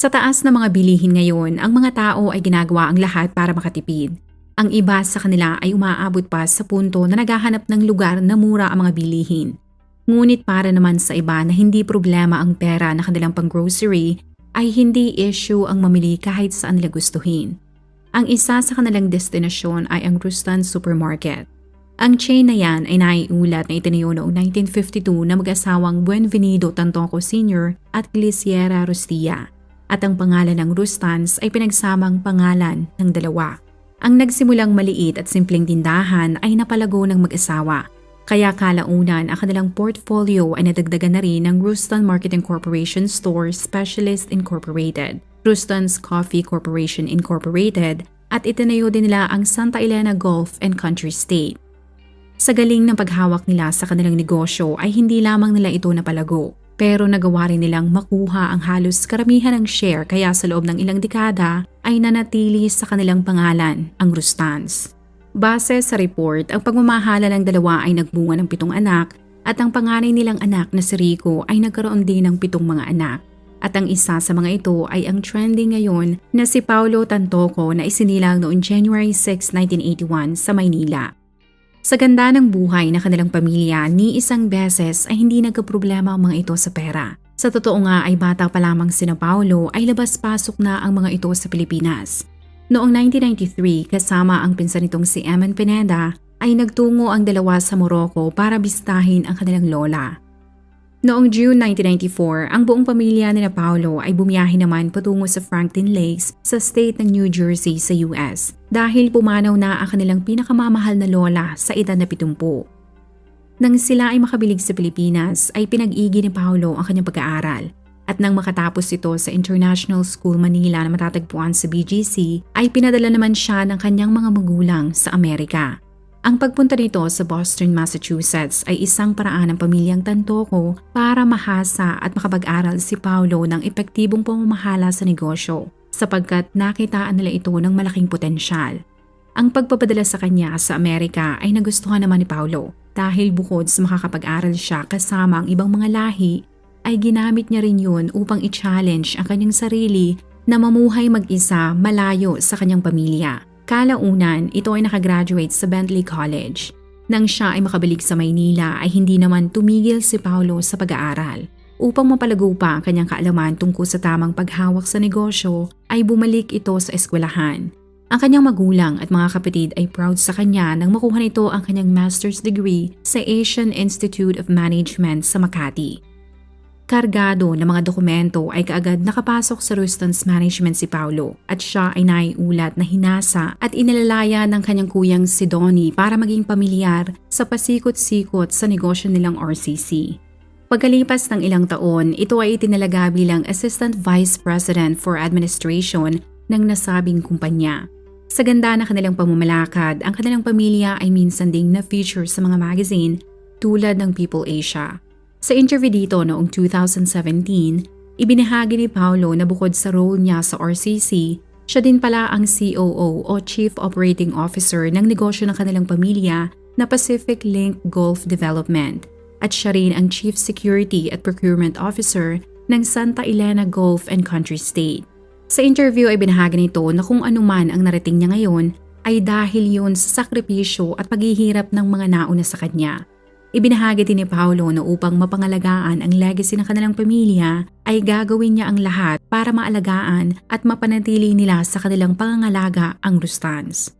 Sa taas ng mga bilihin ngayon, ang mga tao ay ginagawa ang lahat para makatipid. Ang iba sa kanila ay umaabot pa sa punto na naghahanap ng lugar na mura ang mga bilihin. Ngunit para naman sa iba na hindi problema ang pera na kanilang pang-grocery, ay hindi issue ang mamili kahit saan nila gustuhin. Ang isa sa kanilang destinasyon ay ang Rustan Supermarket. Ang chain na yan ay naiulat na itinayo noong 1952 na mag-asawang Buenvenido Tantoco Sr. at Gliciera Rustia at ang pangalan ng Rustans ay pinagsamang pangalan ng dalawa. Ang nagsimulang maliit at simpleng tindahan ay napalago ng mag-asawa. Kaya kalaunan ang kanilang portfolio ay nadagdagan na rin ng Rustan Marketing Corporation Store Specialist Incorporated, Rustan's Coffee Corporation Incorporated at itinayo din nila ang Santa Elena Golf and Country State. Sa galing ng paghawak nila sa kanilang negosyo ay hindi lamang nila ito napalago pero nagawa rin nilang makuha ang halos karamihan ng share kaya sa loob ng ilang dekada ay nanatili sa kanilang pangalan, ang Rustans. Base sa report, ang pagmamahala ng dalawa ay nagbunga ng pitong anak at ang panganay nilang anak na si Rico ay nagkaroon din ng pitong mga anak. At ang isa sa mga ito ay ang trending ngayon na si Paulo Tantoco na isinilang noong January 6, 1981 sa Maynila. Sa ganda ng buhay na kanilang pamilya, ni isang beses ay hindi nagkaproblema ang mga ito sa pera. Sa totoo nga ay bata pa lamang sina Paolo ay labas-pasok na ang mga ito sa Pilipinas. Noong 1993, kasama ang pinsan nitong si Eman Pineda, ay nagtungo ang dalawa sa Morocco para bistahin ang kanilang lola. Noong June 1994, ang buong pamilya ni na Paolo ay bumiyahe naman patungo sa Franklin Lakes sa state ng New Jersey sa US dahil pumanaw na ang kanilang pinakamamahal na lola sa edad na 70. Nang sila ay makabilig sa Pilipinas ay pinag-igi ni Paolo ang kanyang pag-aaral at nang makatapos ito sa International School Manila na matatagpuan sa BGC ay pinadala naman siya ng kanyang mga magulang sa Amerika. Ang pagpunta nito sa Boston, Massachusetts ay isang paraan ng pamilyang Tantoco para mahasa at makapag-aral si Paulo ng epektibong pamamahala sa negosyo sapagkat nakitaan nila ito ng malaking potensyal. Ang pagpapadala sa kanya sa Amerika ay nagustuhan naman ni Paulo dahil bukod sa makakapag-aral siya kasama ang ibang mga lahi, ay ginamit niya rin yun upang i-challenge ang kanyang sarili na mamuhay mag-isa malayo sa kanyang pamilya. Kalaunan, ito ay nakagraduate sa Bentley College. Nang siya ay makabalik sa Maynila ay hindi naman tumigil si Paulo sa pag-aaral. Upang mapalago pa ang kanyang kaalaman tungkol sa tamang paghawak sa negosyo, ay bumalik ito sa eskwelahan. Ang kanyang magulang at mga kapatid ay proud sa kanya nang makuha nito ang kanyang master's degree sa Asian Institute of Management sa Makati kargado ng mga dokumento ay kaagad nakapasok sa Rustans Management si Paulo at siya ay naiulat na hinasa at inalalaya ng kanyang kuyang si Donnie para maging pamilyar sa pasikot-sikot sa negosyo nilang RCC. Pagkalipas ng ilang taon, ito ay itinalaga bilang Assistant Vice President for Administration ng nasabing kumpanya. Sa ganda ng kanilang pamamalakad, ang kanilang pamilya ay minsan ding na-feature sa mga magazine tulad ng People Asia. Sa interview dito noong 2017, ibinahagi ni Paulo na bukod sa role niya sa RCC, siya din pala ang COO o Chief Operating Officer ng negosyo ng kanilang pamilya na Pacific Link Golf Development at siya rin ang Chief Security at Procurement Officer ng Santa Elena Golf and Country State. Sa interview ay binahagi nito na kung anuman ang narating niya ngayon ay dahil yun sa sakripisyo at paghihirap ng mga nauna sa kanya. Ibinahagi din ni Paolo na upang mapangalagaan ang legacy ng kanilang pamilya ay gagawin niya ang lahat para maalagaan at mapanatili nila sa kanilang pangangalaga ang Rustans.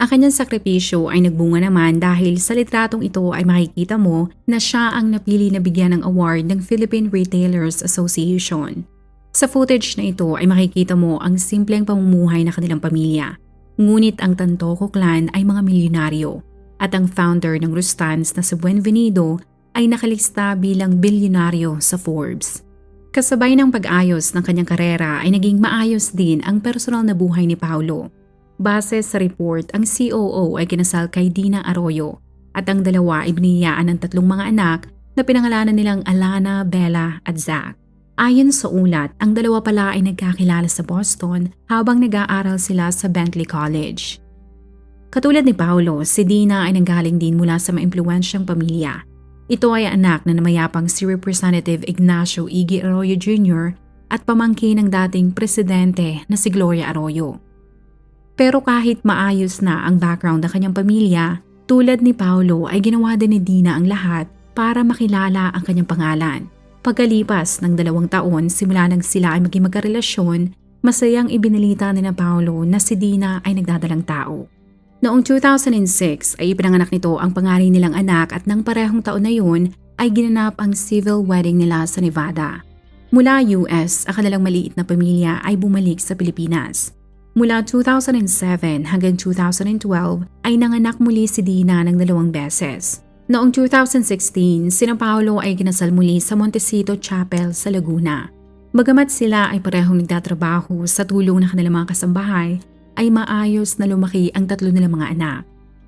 Ang kanyang sakripisyo ay nagbunga naman dahil sa litratong ito ay makikita mo na siya ang napili na bigyan ng award ng Philippine Retailers Association. Sa footage na ito ay makikita mo ang simpleng pamumuhay ng kanilang pamilya. Ngunit ang Tantoco clan ay mga milyonaryo at ang founder ng Rustans na si Buenvenido ay nakalista bilang bilyonaryo sa Forbes. Kasabay ng pag-ayos ng kanyang karera ay naging maayos din ang personal na buhay ni Paulo. Base sa report, ang COO ay kinasal kay Dina Arroyo at ang dalawa ay biniyaan ng tatlong mga anak na pinangalanan nilang Alana, Bella at Zach. Ayon sa ulat, ang dalawa pala ay nagkakilala sa Boston habang nag-aaral sila sa Bentley College. Katulad ni Paulo, si Dina ay nanggaling din mula sa maimpluwensyang pamilya. Ito ay anak na namayapang si Representative Ignacio Iggy Arroyo Jr. at pamangkin ng dating presidente na si Gloria Arroyo. Pero kahit maayos na ang background ng kanyang pamilya, tulad ni Paulo ay ginawa din ni Dina ang lahat para makilala ang kanyang pangalan. Pagkalipas ng dalawang taon simula nang sila ay maging magkarelasyon, masayang ibinalita ni na Paulo na si Dina ay nagdadalang tao. Noong 2006 ay ipinanganak nito ang pangaring nilang anak at nang parehong taon na yun ay ginanap ang civil wedding nila sa Nevada. Mula US, ang kanilang maliit na pamilya ay bumalik sa Pilipinas. Mula 2007 hanggang 2012 ay nanganak muli si Dina ng dalawang beses. Noong 2016, sina Paolo ay kinasal muli sa Montecito Chapel sa Laguna. Bagamat sila ay parehong nagtatrabaho sa tulong ng kanilang mga kasambahay, ay maayos na lumaki ang tatlo nilang mga anak.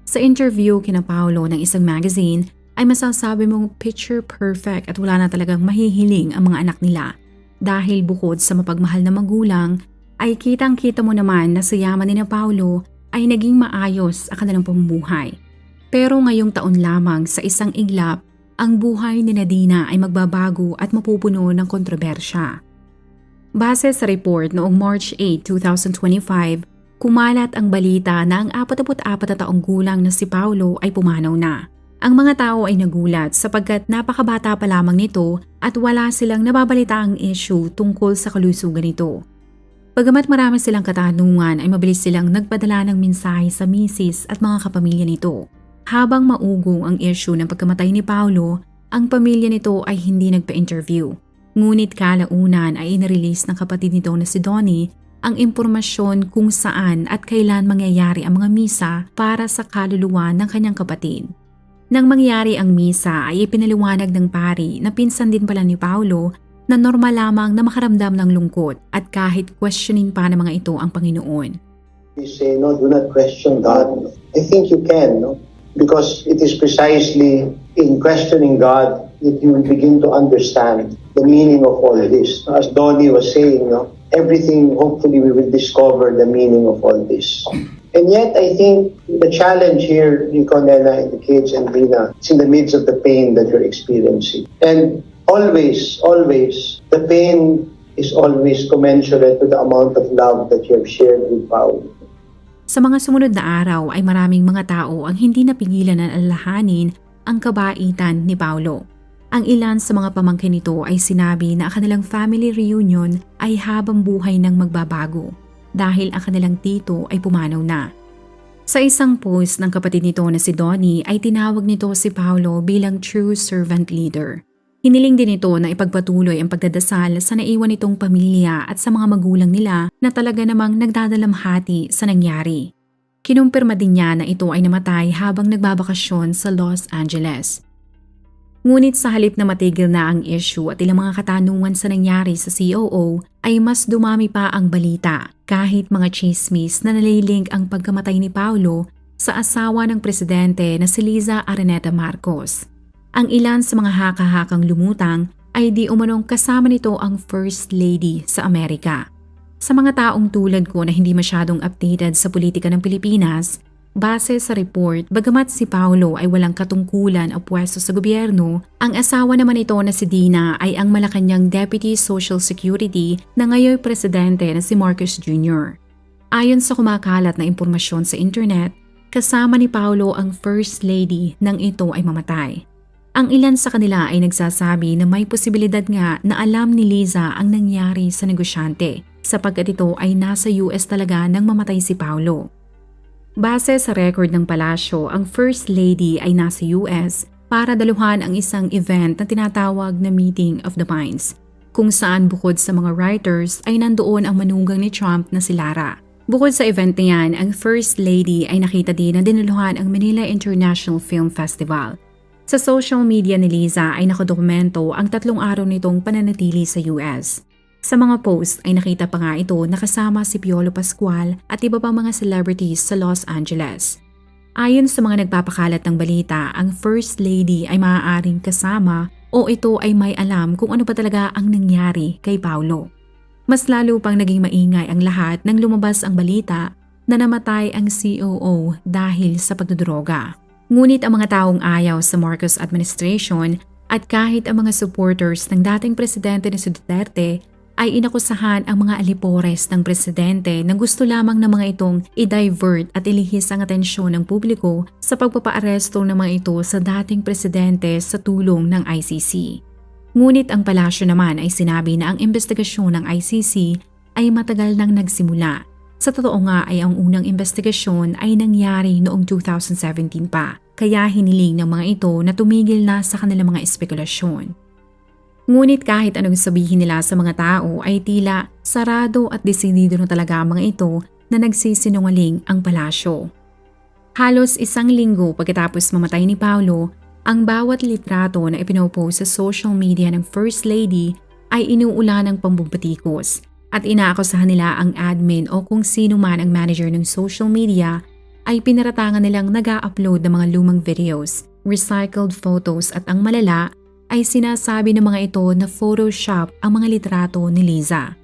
Sa interview kina Paolo ng isang magazine, ay masasabi mong picture perfect at wala na talagang mahihiling ang mga anak nila. Dahil bukod sa mapagmahal na magulang, ay kitang-kita mo naman na sa yaman ni na Paolo ay naging maayos ang kanilang pamumuhay. Pero ngayong taon lamang sa isang iglap, ang buhay ni Nadina ay magbabago at mapupuno ng kontrobersya. Base sa report noong March 8, 2025, kumalat ang balita na ang 44 na taong gulang na si Paulo ay pumanaw na. Ang mga tao ay nagulat sapagkat napakabata pa lamang nito at wala silang nababalitaang issue tungkol sa kalusugan nito. Bagamat marami silang katanungan ay mabilis silang nagpadala ng mensahe sa misis at mga kapamilya nito. Habang maugong ang issue ng pagkamatay ni Paulo, ang pamilya nito ay hindi nagpa-interview. Ngunit kalaunan ay inirelease ng kapatid nito na si Donnie ang impormasyon kung saan at kailan mangyayari ang mga misa para sa kaluluwa ng kanyang kapatid. Nang mangyari ang misa ay ipinaliwanag ng pari na pinsan din pala ni Paulo na normal lamang na makaramdam ng lungkot at kahit questioning pa ng mga ito ang Panginoon. We say, no, do not question God. I think you can, no? Because it is precisely in questioning God that you will begin to understand the meaning of all this. As Donnie was saying, no, everything, hopefully we will discover the meaning of all this. And yet, I think the challenge here, Nico, Nena, and the kids, and Dina, is in the midst of the pain that you're experiencing. And always, always, the pain is always commensurate to the amount of love that you have shared with Paul. Sa mga sumunod na araw ay maraming mga tao ang hindi napigilan na alalahanin ang kabaitan ni Paulo. Ang ilan sa mga pamangkin nito ay sinabi na ang kanilang family reunion ay habang buhay nang magbabago dahil ang kanilang tito ay pumanaw na. Sa isang post ng kapatid nito na si Donnie ay tinawag nito si Paulo bilang true servant leader. Hiniling din ito na ipagpatuloy ang pagdadasal sa naiwan nitong pamilya at sa mga magulang nila na talaga namang nagdadalamhati sa nangyari. Kinumpirma din niya na ito ay namatay habang nagbabakasyon sa Los Angeles. Ngunit sa halip na matigil na ang issue at ilang mga katanungan sa nangyari sa COO ay mas dumami pa ang balita kahit mga chismis na nalilink ang pagkamatay ni Paulo sa asawa ng presidente na si Liza Araneta Marcos. Ang ilan sa mga haka-hakang lumutang ay di umanong kasama nito ang First Lady sa Amerika. Sa mga taong tulad ko na hindi masyadong updated sa politika ng Pilipinas, base sa report, bagamat si Paulo ay walang katungkulan o pwesto sa gobyerno, ang asawa naman ito na si Dina ay ang Malacanang Deputy Social Security na ngayon presidente na si Marcos Jr. Ayon sa kumakalat na impormasyon sa internet, kasama ni Paulo ang First Lady nang ito ay mamatay. Ang ilan sa kanila ay nagsasabi na may posibilidad nga na alam ni Liza ang nangyari sa negosyante sapagkat ito ay nasa US talaga nang mamatay si Paulo. Base sa record ng palasyo, ang First Lady ay nasa US para daluhan ang isang event na tinatawag na Meeting of the Minds, kung saan bukod sa mga writers ay nandoon ang manugang ni Trump na si Lara. Bukod sa event na yan, ang First Lady ay nakita din na dinaluhan ang Manila International Film Festival Sa social media ni Liza ay nakadokumento ang tatlong araw nitong pananatili sa US. Sa mga post ay nakita pa nga ito nakasama si Piolo Pascual at iba pang mga celebrities sa Los Angeles. Ayon sa mga nagpapakalat ng balita, ang First Lady ay maaaring kasama o ito ay may alam kung ano pa talaga ang nangyari kay Paulo. Mas lalo pang naging maingay ang lahat nang lumabas ang balita na namatay ang COO dahil sa pagdodroga. Ngunit ang mga taong ayaw sa Marcos administration at kahit ang mga supporters ng dating presidente ni Duterte ay inakusahan ang mga alipores ng presidente na gusto lamang ng mga itong i-divert at ilihis ang atensyon ng publiko sa pagpapaaresto ng mga ito sa dating presidente sa tulong ng ICC. Ngunit ang palasyo naman ay sinabi na ang investigasyon ng ICC ay matagal nang nagsimula sa totoo nga ay ang unang investigasyon ay nangyari noong 2017 pa, kaya hiniling ng mga ito na tumigil na sa kanilang mga espekulasyon. Ngunit kahit anong sabihin nila sa mga tao ay tila sarado at desidido na talaga ang mga ito na nagsisinungaling ang palasyo. Halos isang linggo pagkatapos mamatay ni Paulo, ang bawat litrato na ipinopost sa social media ng First Lady ay inuulan ng pambubatikos at inaakusahan nila ang admin o kung sino man ang manager ng social media ay pinaratangan nilang nag upload ng mga lumang videos, recycled photos at ang malala ay sinasabi ng mga ito na Photoshop ang mga litrato ni Liza.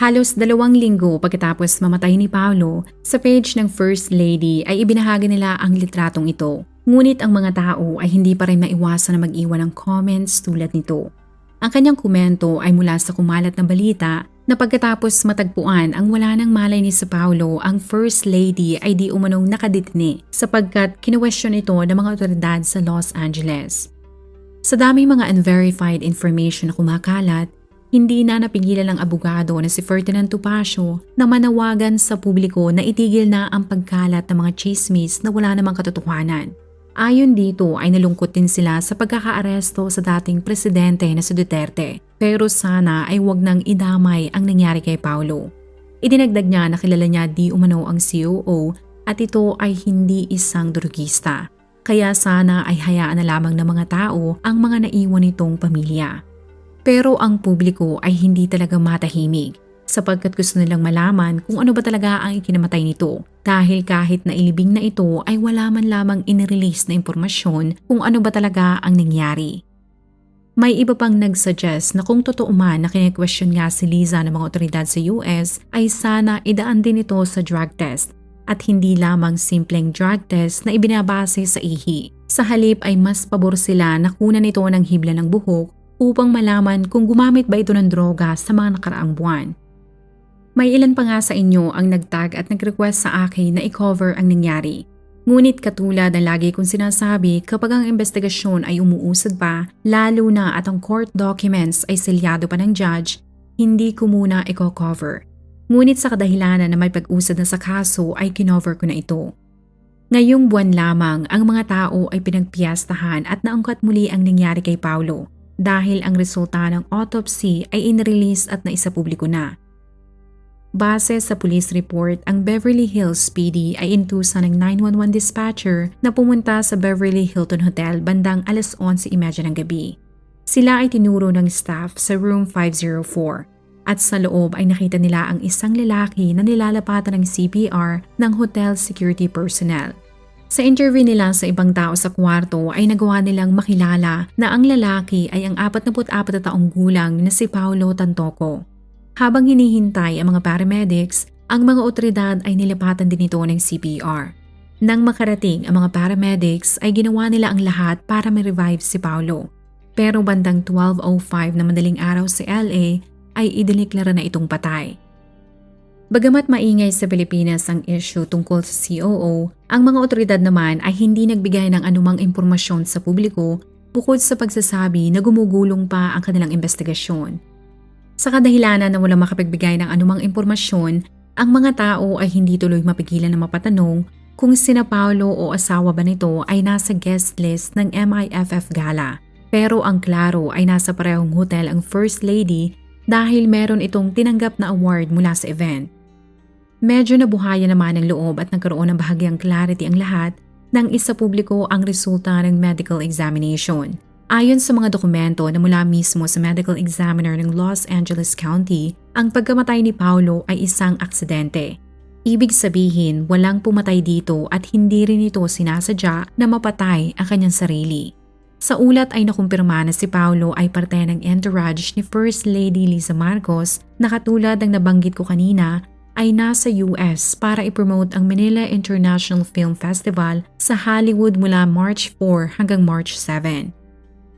Halos dalawang linggo pagkatapos mamatay ni Paolo, sa page ng First Lady ay ibinahagi nila ang litratong ito. Ngunit ang mga tao ay hindi pa rin maiwasan na mag-iwan ng comments tulad nito. Ang kanyang komento ay mula sa kumalat na balita na pagkatapos matagpuan ang wala ng malay ni sa Paulo, ang First Lady ay di umanong nakaditni sapagkat kinuwestiyon ito ng mga otoridad sa Los Angeles. Sa daming mga unverified information na kumakalat, hindi na napigilan ng abogado na si Ferdinand Tupacio na manawagan sa publiko na itigil na ang pagkalat ng mga chismis na wala namang katotohanan. Ayon dito ay nalungkot din sila sa pagkakaaresto sa dating presidente na si Duterte pero sana ay wag nang idamay ang nangyari kay Paulo. Idinagdag niya na kilala niya di umano ang COO at ito ay hindi isang drugista. Kaya sana ay hayaan na lamang ng mga tao ang mga naiwan nitong pamilya. Pero ang publiko ay hindi talaga matahimik sapagkat gusto nilang malaman kung ano ba talaga ang ikinamatay nito dahil kahit na ilibing na ito ay wala man lamang inirelease na impormasyon kung ano ba talaga ang nangyari. May iba pang nagsuggest na kung totoo man na kine-question nga si Liza ng mga otoridad sa US ay sana idaan din ito sa drug test at hindi lamang simpleng drug test na ibinabase sa ihi. Sa halip ay mas pabor sila na kunan ito ng hibla ng buhok upang malaman kung gumamit ba ito ng droga sa mga nakaraang buwan. May ilan pa nga sa inyo ang nagtag at nag-request sa akin na i-cover ang nangyari. Ngunit katulad ng lagi kong sinasabi kapag ang investigasyon ay umuusad pa, lalo na at ang court documents ay selyado pa ng judge, hindi ko muna i-cover. Ngunit sa kadahilanan na may pag-usad na sa kaso ay kinover ko na ito. Ngayong buwan lamang ang mga tao ay pinagpiyastahan at naangkat muli ang nangyari kay Paulo dahil ang resulta ng autopsy ay inrelease at naisapubliko na. Base sa police report, ang Beverly Hills PD ay intusan ng 911 dispatcher na pumunta sa Beverly Hilton Hotel bandang alas 11.30 ng gabi. Sila ay tinuro ng staff sa room 504 at sa loob ay nakita nila ang isang lalaki na nilalapatan ng CPR ng hotel security personnel. Sa interview nila sa ibang tao sa kwarto ay nagawa nilang makilala na ang lalaki ay ang 44 na taong gulang na si Paulo Tantoco. Habang hinihintay ang mga paramedics, ang mga otoridad ay nilipatan din ito ng CPR. Nang makarating ang mga paramedics ay ginawa nila ang lahat para ma-revive si Paulo. Pero bandang 12.05 na madaling araw sa LA ay idiniklara na itong patay. Bagamat maingay sa Pilipinas ang issue tungkol sa COO, ang mga otoridad naman ay hindi nagbigay ng anumang impormasyon sa publiko bukod sa pagsasabi na gumugulong pa ang kanilang investigasyon. Sa kadahilanan na walang makapagbigay ng anumang impormasyon, ang mga tao ay hindi tuloy mapigilan na mapatanong kung sina Paolo o asawa ba nito ay nasa guest list ng MIFF Gala. Pero ang klaro ay nasa parehong hotel ang First Lady dahil meron itong tinanggap na award mula sa event. Medyo nabuhayan naman ang loob at nagkaroon ng bahagyang clarity ang lahat nang isa publiko ang resulta ng medical examination. Ayon sa mga dokumento na mula mismo sa medical examiner ng Los Angeles County, ang pagkamatay ni Paulo ay isang aksidente. Ibig sabihin, walang pumatay dito at hindi rin ito sinasadya na mapatay ang kanyang sarili. Sa ulat ay nakumpirma na si Paulo ay parte ng entourage ni First Lady Lisa Marcos na katulad ng nabanggit ko kanina ay nasa US para ipromote ang Manila International Film Festival sa Hollywood mula March 4 hanggang March 7.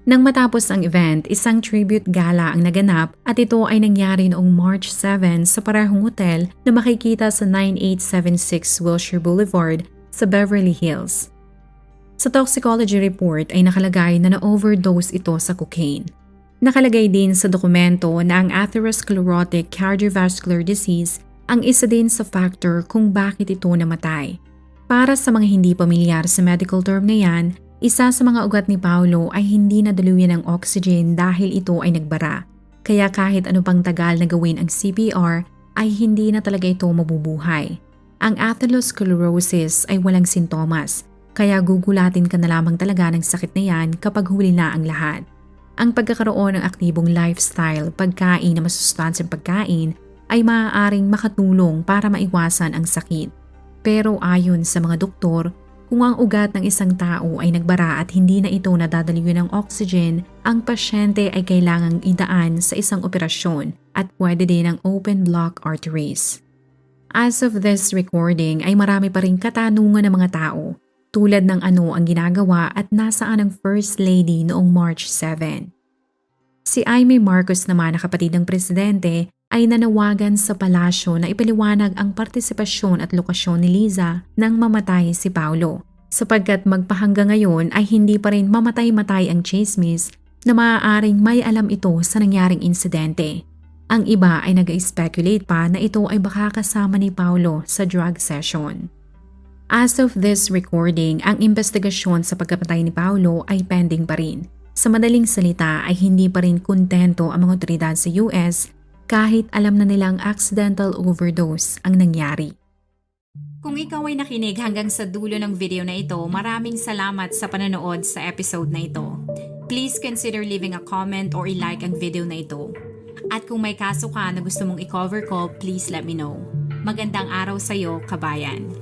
Nang matapos ang event, isang tribute gala ang naganap at ito ay nangyari noong March 7 sa parehong hotel na makikita sa 9876 Wilshire Boulevard sa Beverly Hills. Sa toxicology report ay nakalagay na na-overdose ito sa cocaine. Nakalagay din sa dokumento na ang atherosclerotic cardiovascular disease ang isa din sa factor kung bakit ito namatay. Para sa mga hindi pamilyar sa medical term na yan, isa sa mga ugat ni Paulo ay hindi nadaluyan ng oxygen dahil ito ay nagbara. Kaya kahit ano pang tagal na gawin ang CPR ay hindi na talaga ito mabubuhay. Ang atherosclerosis ay walang sintomas, kaya gugulatin ka na lamang talaga ng sakit na yan kapag huli na ang lahat. Ang pagkakaroon ng aktibong lifestyle, pagkain na masustansyang pagkain ay maaaring makatulong para maiwasan ang sakit. Pero ayon sa mga doktor, kung ang ugat ng isang tao ay nagbara at hindi na ito nadadaliwan ng oxygen, ang pasyente ay kailangang idaan sa isang operasyon at pwede din ang open block arteries. As of this recording ay marami pa rin katanungan ng mga tao tulad ng ano ang ginagawa at nasaan ang First Lady noong March 7. Si Aimee Marcos naman na kapatid ng presidente ay nanawagan sa palasyo na ipaliwanag ang partisipasyon at lokasyon ni Liza nang mamatay si Paulo. Sapagkat magpahangga ngayon ay hindi pa rin mamatay-matay ang chismis na maaaring may alam ito sa nangyaring insidente. Ang iba ay nag-speculate pa na ito ay baka kasama ni Paulo sa drug session. As of this recording, ang investigasyon sa pagkapatay ni Paulo ay pending pa rin. Sa madaling salita ay hindi pa rin kontento ang mga otoridad sa US kahit alam na nilang accidental overdose ang nangyari. Kung ikaw ay nakinig hanggang sa dulo ng video na ito, maraming salamat sa panonood sa episode na ito. Please consider leaving a comment or i-like ang video na ito. At kung may kaso ka na gusto mong i-cover ko, please let me know. Magandang araw sa'yo, kabayan.